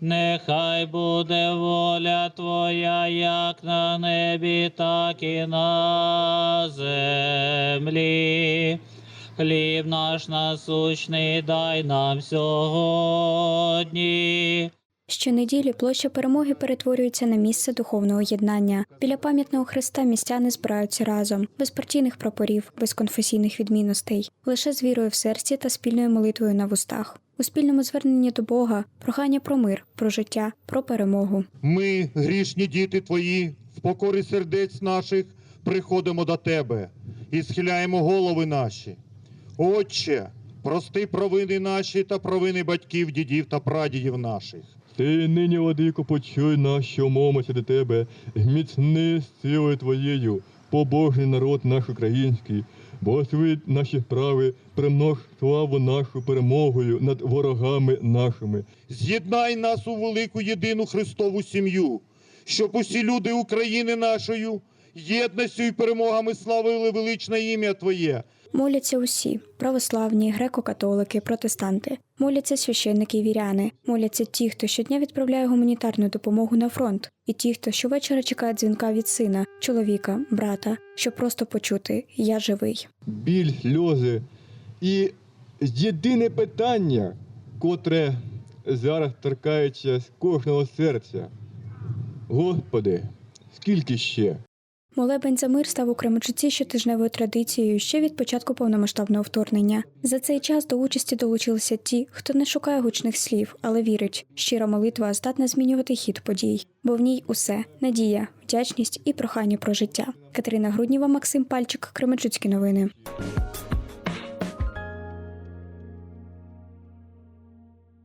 Нехай буде воля Твоя, як на небі, так і на землі. Хліб наш насущний дай нам сьогодні. Щонеділі площа перемоги перетворюється на місце духовного єднання. Біля пам'ятного хреста містяни збираються разом, без партійних прапорів, без конфесійних відмінностей, лише з вірою в серці та спільною молитвою на вустах. У спільному зверненні до Бога прохання про мир, про життя, про перемогу. Ми, грішні діти твої, в покорі сердець наших приходимо до тебе і схиляємо голови наші. Отче, прости провини наші та провини батьків, дідів та прадідів наших. Ти нині, владико, почуй нас, що до тебе, зміцни силою твоєю, побожний народ наш український, благослови наші справи, примнож славу нашу перемогою над ворогами нашими. З'єднай нас у велику єдину Христову сім'ю, щоб усі люди України нашою єдністю і перемогами славили величне ім'я Твоє. Моляться усі православні, греко-католики, протестанти. Моляться священники і віряни. Моляться ті, хто щодня відправляє гуманітарну допомогу на фронт, і ті, хто щовечора чекає дзвінка від сина, чоловіка, брата, щоб просто почути Я живий. Біль, сльози і єдине питання, котре зараз торкається з кожного серця. Господи, скільки ще? Молебень за мир став у Кременчуці щотижневою традицією ще від початку повномасштабного вторгнення. За цей час до участі долучилися ті, хто не шукає гучних слів, але вірить, щира молитва здатна змінювати хід подій, бо в ній усе надія, вдячність і прохання про життя. Катерина Грудніва, Максим Пальчик, Кременчуцькі новини.